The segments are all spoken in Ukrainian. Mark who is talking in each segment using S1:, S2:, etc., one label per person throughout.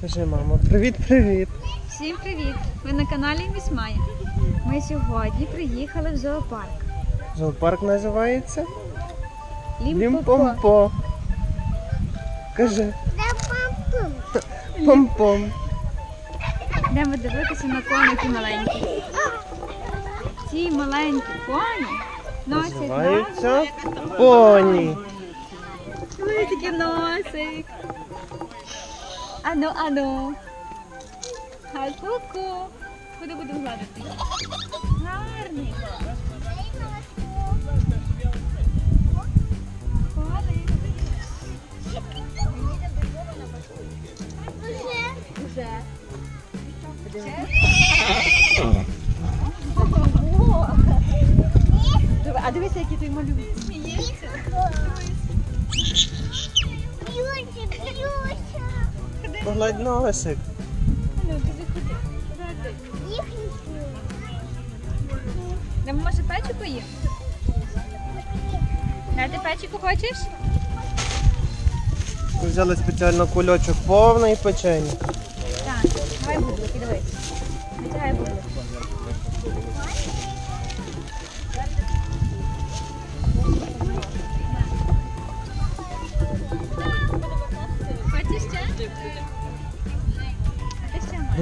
S1: Кажи, мамо, привіт-привіт.
S2: Всім привіт! Ви на каналі Міс Майя. Ми сьогодні приїхали в зоопарк.
S1: Зоопарк називається Лімпомпо. Кажи. Пом-пом.
S2: Йдемо дивитися на коники маленькі. Ці маленькі коні носять
S1: Називаються
S2: назву.
S1: поні.
S2: Ой, такий носик. Ану, ану. Ку-ку. Куди будемо гладити? Гарний. Уже. Диви- А дивися, який той. Сміється.
S1: Погладь носик.
S2: Нам може печику їм? А ти печику хочеш?
S1: Ми взяли спеціально кульочок повний печені.
S2: Так, давай бублики, давай. Витягай бублик.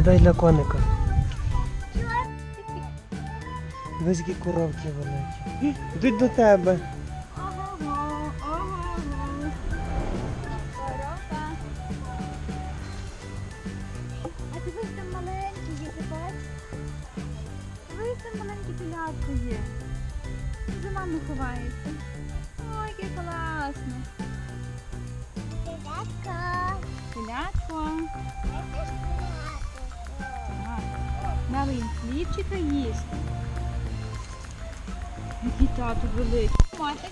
S1: Віддай для коника. Дивись, які коровки великі. Йдуть до тебе.
S2: Ого, ого. Коровка. А дивись, там маленькі є, ти? Дивись, там маленьке телятко є. За маму ховається. Ой, яке класно. Телятко. Так. Дали їм хлібчика їсти. Який тато великий. Матик.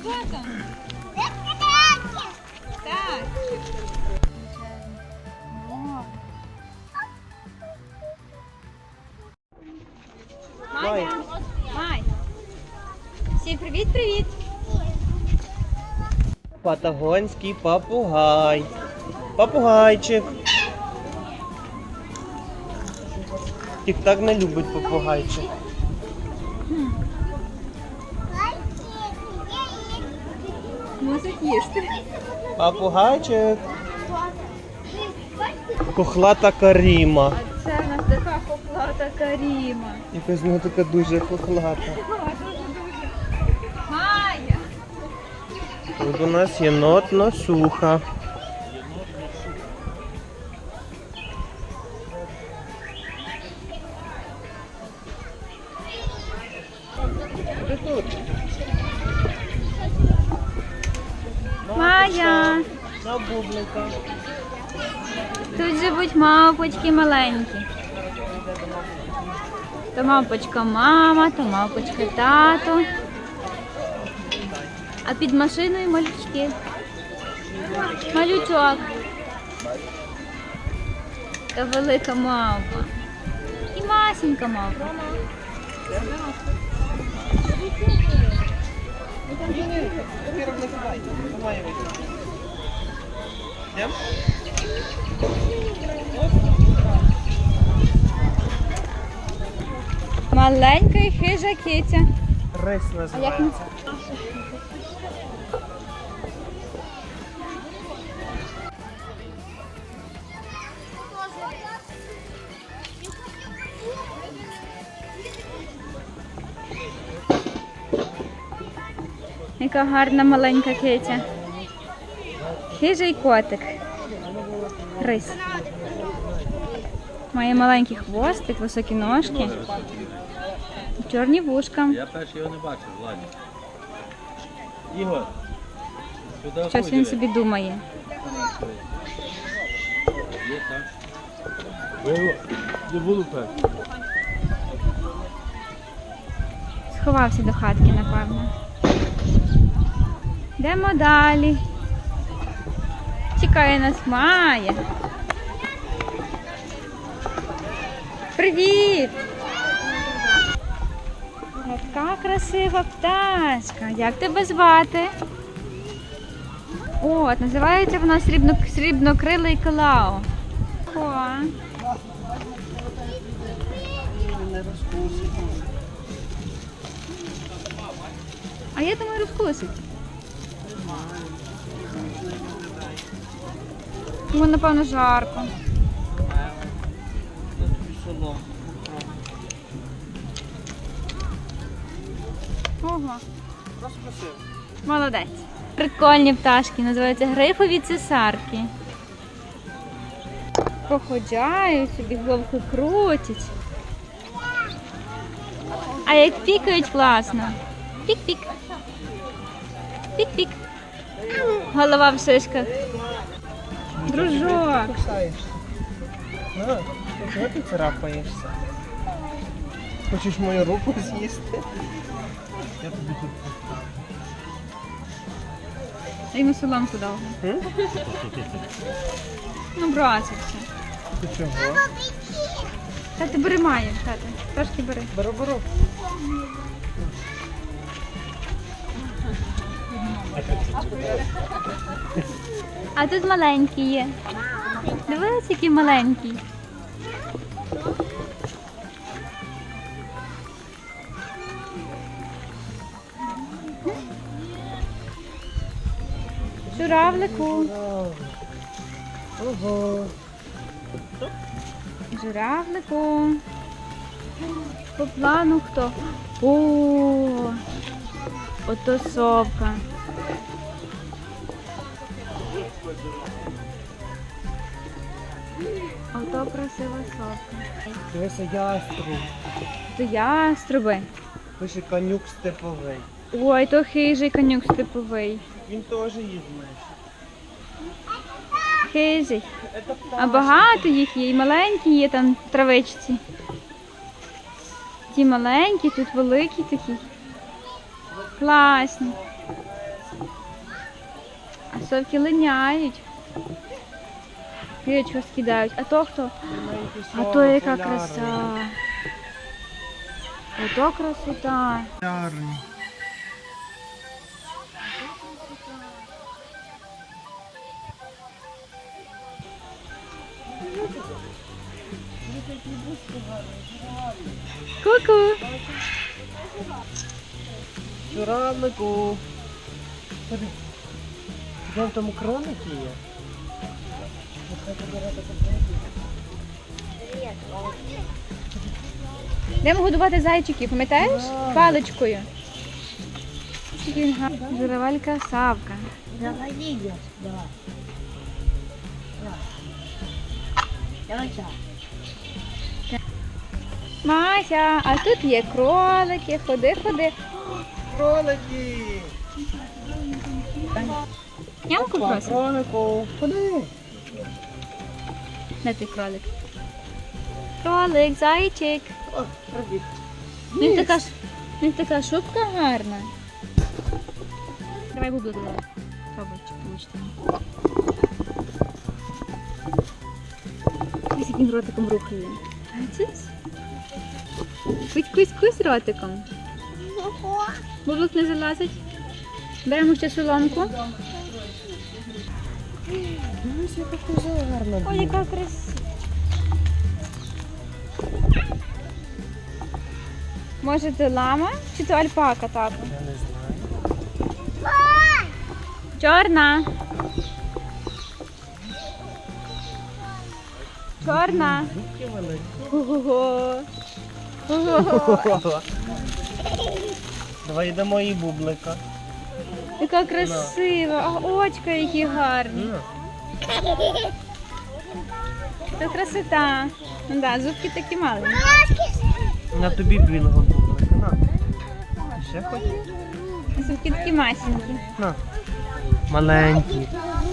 S2: Хто там? Так. О.
S1: Май.
S2: Майя. Май. Всім привіт-привіт.
S1: Патагонський папугай. Папугайчик. Тік-так не любить попугайчик.
S2: Мусить їсти.
S1: Папугайчик. Кохлата Каріма.
S2: А це в нас така поплата Каріма.
S1: Якась вона така дуже хохлата.
S2: Майя.
S1: Тут у нас єнот носуха. Ти
S2: мавпочки маленькі. То мавпочка мама, то мавпочка тато. А під машиною малючки. Малючок. Та велика мавпа. І масенька мавпа.
S1: Папірок
S2: Маленька і хижа киця.
S1: Рис називається.
S2: Яка гарна маленька киця. Хижий котик. Рись. Має маленький хвостик, високі ножки. Чорні вушка.
S3: Я перший його не бачив, Владі. Ігор, сюди
S2: Щось він собі думає.
S3: Є, так? Не буду перший.
S2: Сховався до хатки, напевно. Йдемо далі. Чекає нас Майя. Привіт! Яка красива пташка. Як тебе звати? От, називається вона срібно, срібнокрилий калао. О, а я думаю, розкусить. Йому, напевно, жарко.
S1: Ну, тобі соломку.
S2: Ого. Молодець. Прикольні пташки, називаються грифові цесарки. Походжають собі, головку крутять. А як пікають класно. Пік-пік. Пік-пік. Голова в шишках. Дружок.
S1: Чого ти царапаєшся? Хочеш мою руку з'їсти? Я тобі тут поставлю.
S2: А йому соломку дав.
S1: М?
S2: Ну, бросився.
S1: Ти чого?
S2: Тати бери маю, тати. Трошки бери.
S1: Беру, беру.
S2: А тут маленький є. Дивись, який маленький. Журавлику.
S1: Ого.
S2: Журавлику. По плану хто? О, ото совка. Ото красива совка.
S1: Дивися, яструб.
S2: То яструби.
S1: Пише конюк степовий.
S2: Ой, то хижий конюк степовий.
S1: Він теж їх.
S2: Хижий. А багато їх є, і маленькі є там в травичці. Ті маленькі, тут великі такі. Класні. А совки линяють. Киричку скидають. А то хто? А то яка краса. Ото красота. Ку-ку.
S1: Журавлику. Ходи. Де в тому кроники є?
S2: Йдемо годувати зайчиків, пам'ятаєш? Паличкою. Журавелька Савка.
S4: Давай видео, давай. Давай. Давай.
S2: Мася, а тут є кролики, ходи, ходи.
S1: Кролики!
S2: Нямку просить.
S1: Кролику. Ходи.
S2: Де ти кролик? Кролик, зайчик.
S1: О, пробіг.
S2: Він така, ж- він така шубка гарна. Давай бублик давай. Пробуй, чи получите. Ось як він ротиком рухає. Бачиш? Кусь, кусь, кусь ротиком. Бублик не залазить. Беремо ще соломку.
S1: Дивись, яка коза гарна.
S2: Ой, яка красива. Може, це лама чи то альпака, тато?
S1: Я не знаю.
S2: Чорна. Чорна. Ого. Ого.
S1: Давай йдемо і бублика.
S2: Яка красива. А очка які гарні. Це красота. Ну да, зубки такі маленькі.
S1: На тобі білого бублика. На. Ще хочеш?
S2: Зубки такі масенькі.
S1: На. Маленький.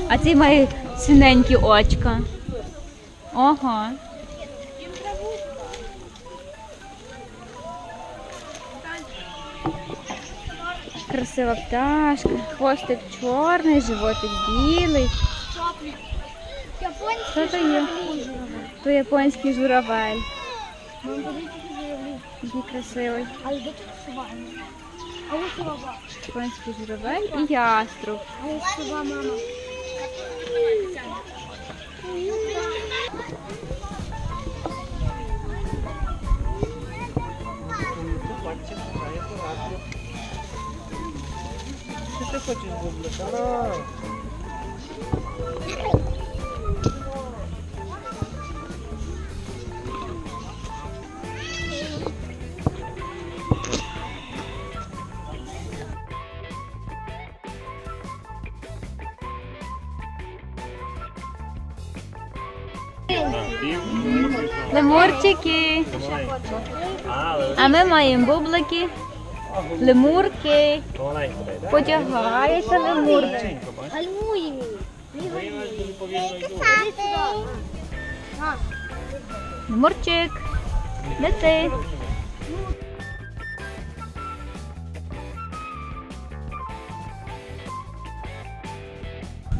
S2: А ці мої синенькі очка. Ого. Красива пташка, хвостик чорний, животик білий. Що то є? То японський журавель. Який красивий.
S4: Але де тут сувальня? А ось сова.
S2: Японський журавель і яструб.
S4: А ось сова, мама.
S1: Що ти хочеш, бублика?
S2: Лемурчики. А ми маємо бублики, лемурки. Потягається лемурчик. Лемурчик. Де ти?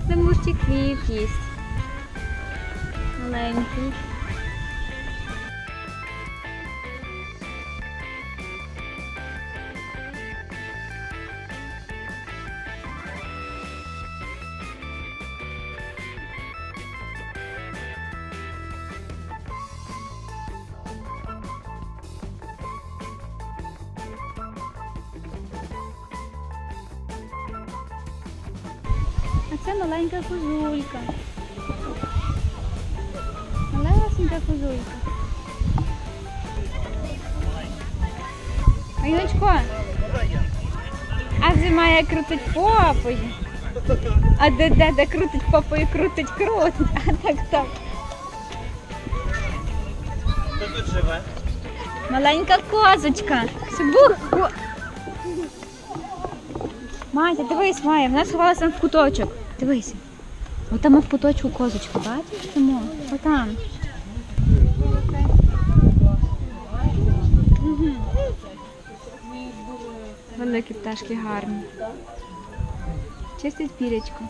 S2: Лемурчик хліб їсть. Маленький. А вже має крутить попою. А де де де крутить попою, крутить крутить. А так так.
S1: Хто тут живе?
S2: Маленька козочка. Шибух. Матя, дивись, Майя, вона сховалася в куточок. Дивись. Отам в куточку козочка, бачиш? Отам. Великі пташки гарні. Чистить піречку.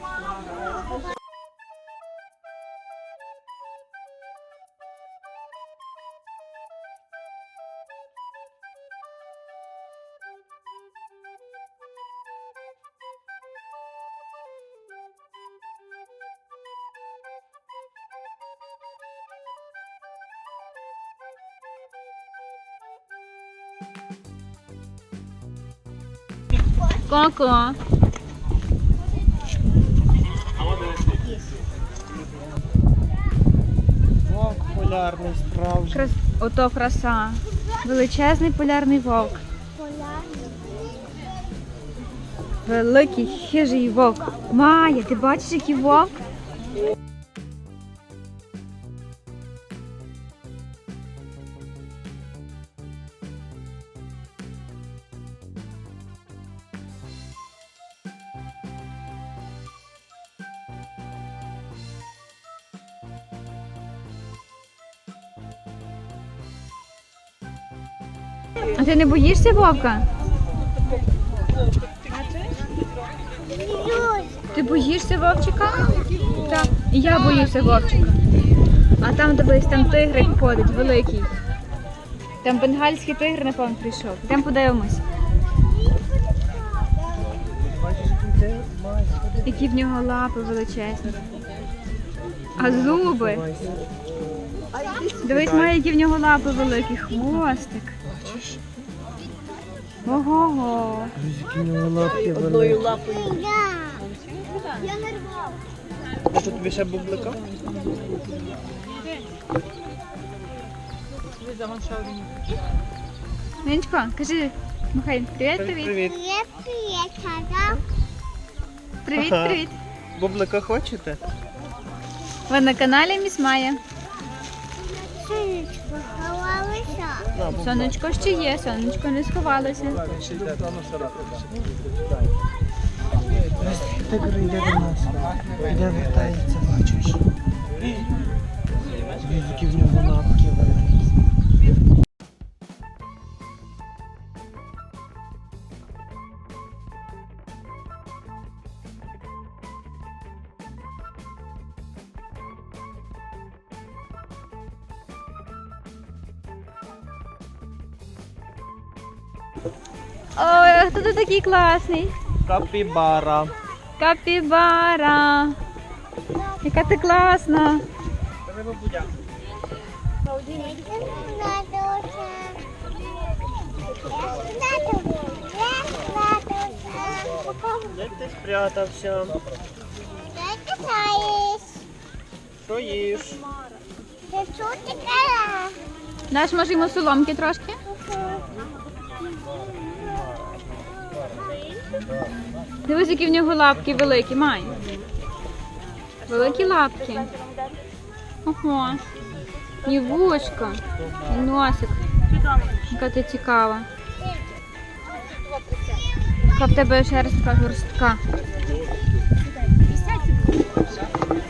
S2: Ко-ко.
S1: Вовк полярний, справжній.
S2: Крас... Ото краса. Величезний полярний вовк. Великий хижий вовк. Майя, ти бачиш, який вовк? Ти не боїшся вовка? Ти боїшся вовчика? Так. І я боюся вовчика. А там дивись, там тигрик ходить, великий. Там бенгальський тигр, напевно, прийшов. Йдемо подивимось, які в нього лапи величезні. А зуби. Дивись, має, які в нього лапи великі, хвостик.
S1: Які в нього.
S4: Я не рвав.
S1: А що тобі ще бублика?
S2: Ниночко, кажи, Михайло, привіт, привіт.
S1: Привіт.
S4: Привіт, привіт, казав.
S2: Привіт, привіт.
S1: Бублика хочете?
S2: Ви на каналі Міс Майя.
S4: Сонечко.
S2: Сонечко ще є, сонечко не сховалося.
S1: Тигр йде до нас. Іде вертається, бачиш. Які в нього
S2: такий класний?
S1: Капібара.
S2: Капібара. Яка ти класна.
S1: Де ти спрятався? Що їш?
S2: Даш, може йому соломки трошки? Дивись, які в нього лапки великі, май. Великі лапки. Ого. І вушка, і носик. Яка ти цікава. Яка в тебе шерстка жорстка.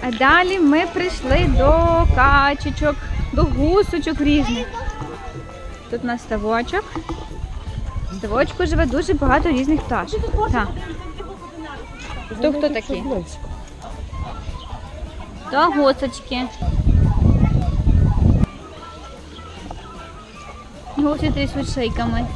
S2: А далі ми прийшли до качечок, до гусочок різних. Тут у нас ставочок. В живе дуже багато різних пташок. Так. То хто такі? То гусочки. Гуси трясуть шийками.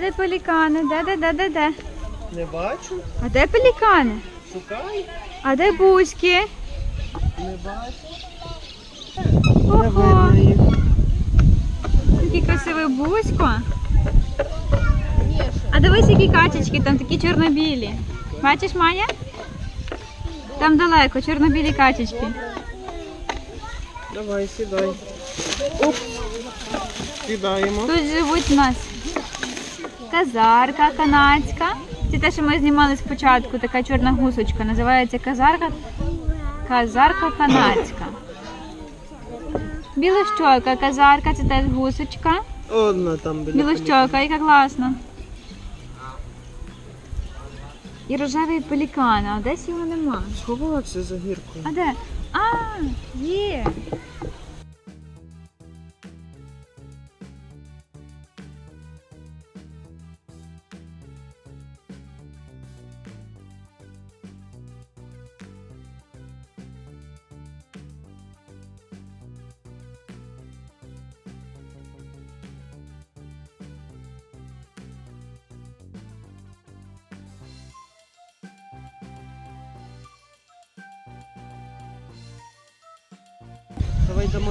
S2: Де де пелікани? Де де де де де?
S1: Не бачу.
S2: А де пелікани?
S1: Шукай.
S2: А де бузьки?
S1: Не бачу.
S2: Ого, який красивий бузько. А дивись, які качечки, там такі чорнобілі. Бачиш, Маня? Там далеко, чорнобілі качечки.
S1: Давай, сідай. Оп. Сідаємо.
S2: Тут живуть у нас казарка канадська. Це те, що ми знімали спочатку, така чорна гусочка. Називається казарка. Казарка канадська. Білощока казарка, це теж гусочка.
S1: Одна там біля
S2: Білощока, яка класна. І рожевий пелікан, а десь його нема.
S1: Сховався за гіркою.
S2: А де? А, є.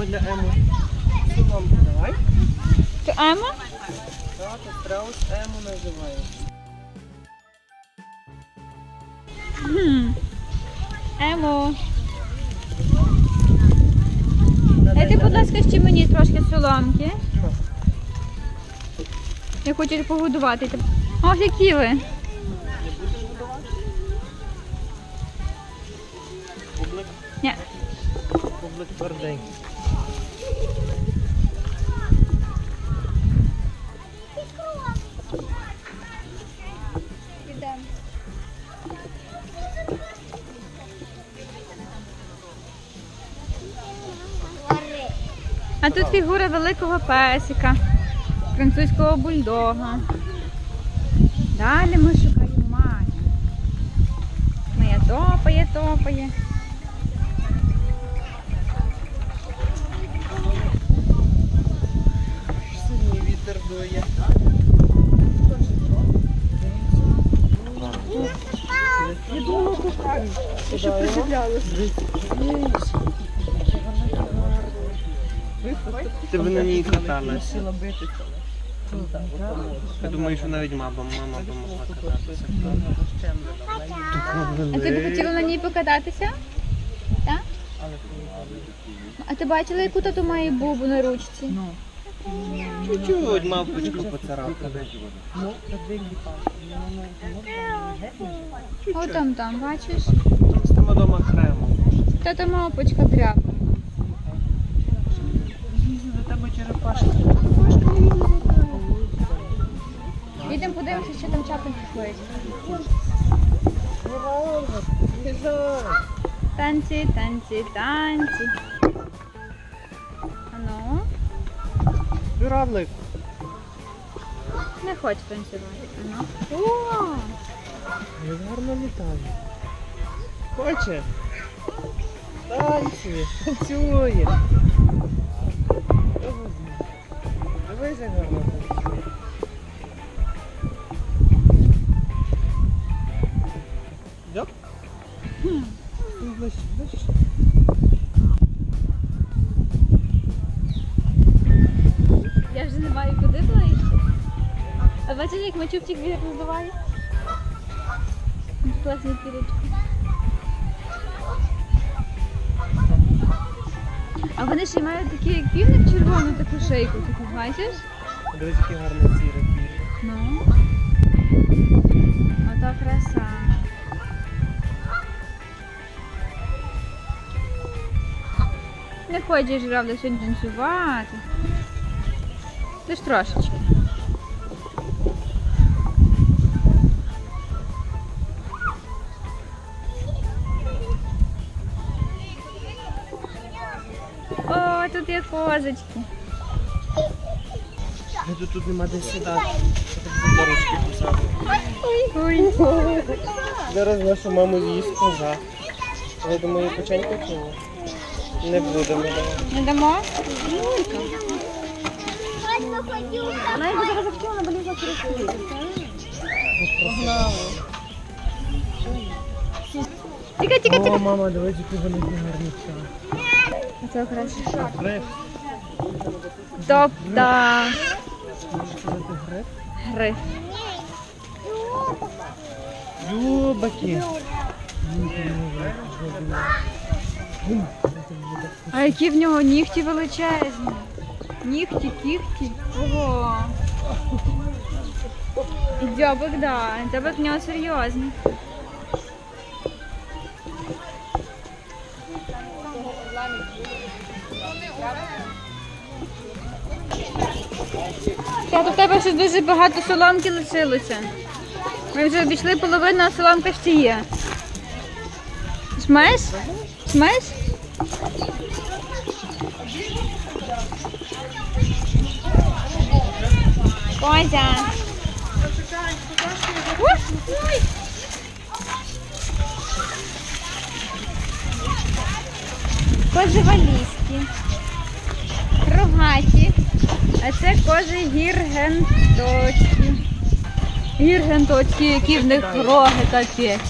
S1: Для Ему. Соломку давай.
S2: То Ема?
S1: Так, то страус Ему називає.
S2: Хм. Емо. Дайте, будь ласка, ще мені трошки соломки. Я хочу погодувати. Ось які ви.
S1: Бублик,
S2: Ні.
S1: бублик твердий.
S2: А тут фігура великого песика, французького бульдога. Далі ми шукаємо Маню. Моя топає, топає.
S1: Вітер дує. Ти б на ній каталась. Я думаю, що навіть мама, мама б могла кататися.
S2: А ти б хотіла на ній покататися? Так? А ти бачила, яку тату має бубу на ручці?
S1: Чуть-чуть мавпочку поцарапали.
S2: О, там, там, бачиш?
S1: Там з тим дома окремо.
S2: Тата мавпочка дряпа.
S1: Черепашка.
S2: Ідемо подивимося, що там чапи ходять. Танці, танці, танці. Ану.
S1: Журавлик.
S2: Не хоче танцювати. Ну. О!
S1: Як гарно літає. Хоче? Танцює, танцює. Йоп. Ну, ближче, ближче.
S2: Я вже не маю куди ближче. А бачиш, як мачупчик вірно роздуває? Класні А вони ще мають такі, як півник червону таку шейку, таку бачиш?
S1: Дивись, який гарний сірий пір.
S2: Ну. Ото краса. Не хочеш правда, сьогодні танцювати. Лиш трошечки. Козочки.
S1: Ну, Тут, тут нема де сідати. Ручки кусати?
S2: Ой.
S1: Зараз нашу маму з'їсть коза. Ви думаю, печеньку чи ні? Не будемо.
S2: Не дамо?
S4: Вона його зараз захотіла на болізла через
S2: Тікай, тікай,
S1: О, мама, дивись, який великий гарний чай.
S2: Оце краса.
S1: Гриб.
S2: Тобто
S1: сказати гриб?
S2: гри. А які в нього нігті величезні. Нігті, кігті. Ого. І дзьобик, да. Дзьобик в нього серйозний. Тут в тебе ще дуже багато соломки лишилося. Ми вже обійшли половину, а соломка ще є. Смеш? Смеш? Козя. Ой. Кози рогаті, а це кожи гіргенточки. Гіргенточки, які в них роги капець.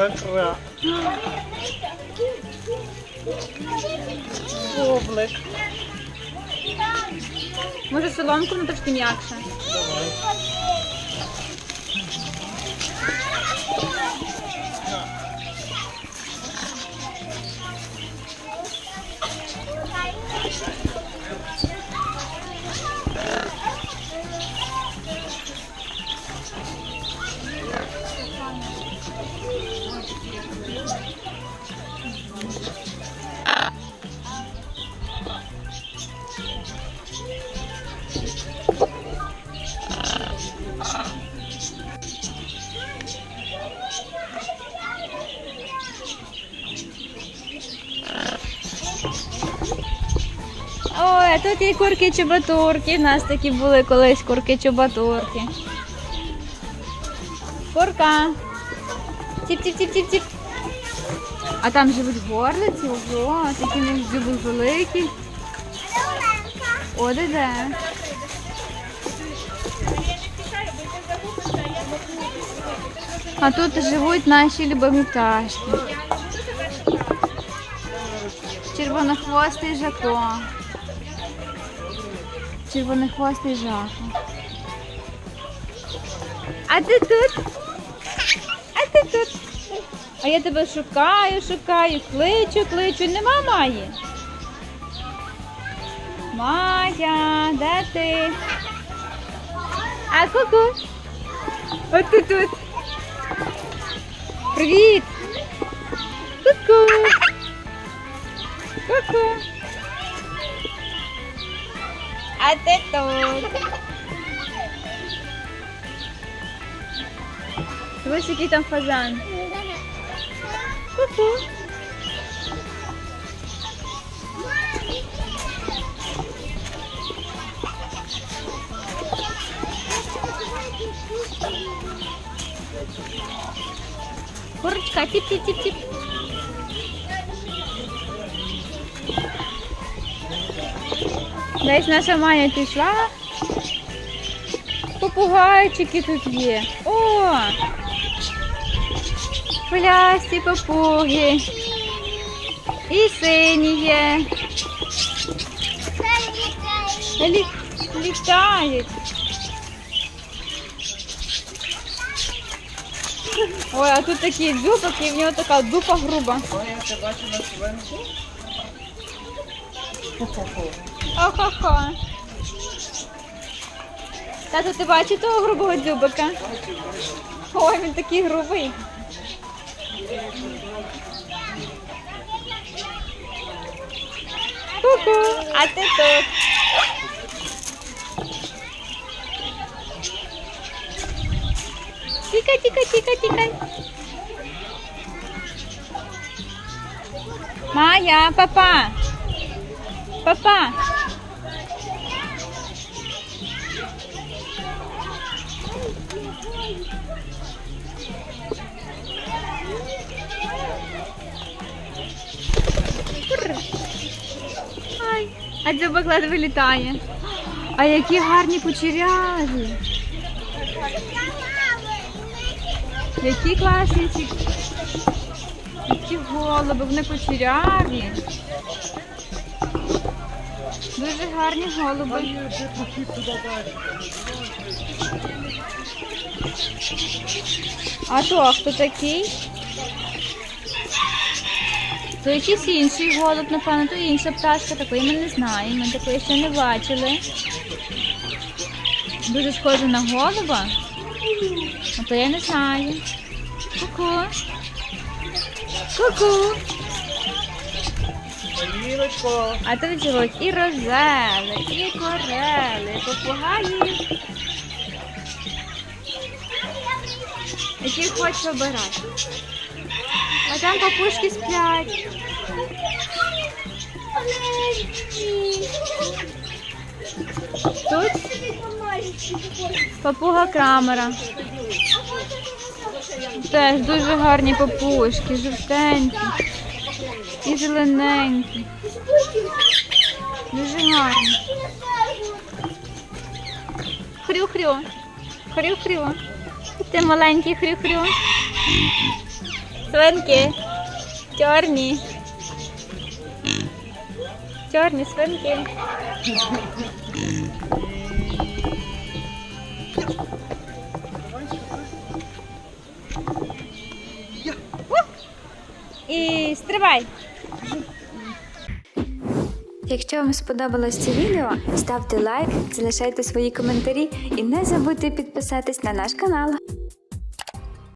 S1: Кра-кра. Облик.
S2: Може соломку, ну трошки м'якше.
S1: Давай.
S2: Є курки-чубатурки. У нас такі були колись курки-чубатурки. Курка. Тіп-тіп-тіп-тіп-тіп. А там живуть горлиці, ого, такі них зуби великі. О, де де. А тут живуть наші любимі пташки. Червонохвостий жако. Червонохвостий жако. А ти тут? А ти тут? А я тебе шукаю, шукаю, кличу, кличу. Нема Маї? Майя, де ти? А ку-ку. От ти тут. Привіт. Ку-ку. Ку-ку. А ти тут. Ось який там фазан. Ку-ку. Курочка, тип-тип-тип-тип. Десь наша Майя пішла. Попугайчики тут є. О! Плясті попуги. І сині є. Лі... Літають. Ой, а тут такий дзюбок, і в нього така дупа груба.
S1: Ой, я тебе бачу на свинку.
S2: Охо-хо. Тато, ти бачиш того грубого дзюбика? Ой, він такий грубий. Ку-ку, а ти тут. Тікай, тікай, тікай, тікай. Майя, папа. Папа. Ай, а дзьобак ледве вилітає. А які гарні кучеряві. Які класні ці. Які голуби, вони кучеряві. Дуже гарні голуби. А то а хто такий? То якийсь інший голуб, напевно, то інша пташка, такої ми не знаємо, ми такої ще не бачили. Дуже схоже на голуба. А то я не знаю. Ку-ку. Ку-ку.
S1: Ліночко.
S2: А тут живуть і розели, і корели, попугаї. Які хочеш обирати. А там папушки сплять. Тут папуга крамера. Теж дуже гарні папушки, жовтенькі і зелененькі. Дуже гарні. Хрю-хрю. Хрю-хрю. Ти маленький хрю-хрю. Свинки. Чорні. Чорні свинки. І стривай. Якщо вам сподобалось це відео, ставте лайк, залишайте свої коментарі і не забудьте підписатись на наш канал.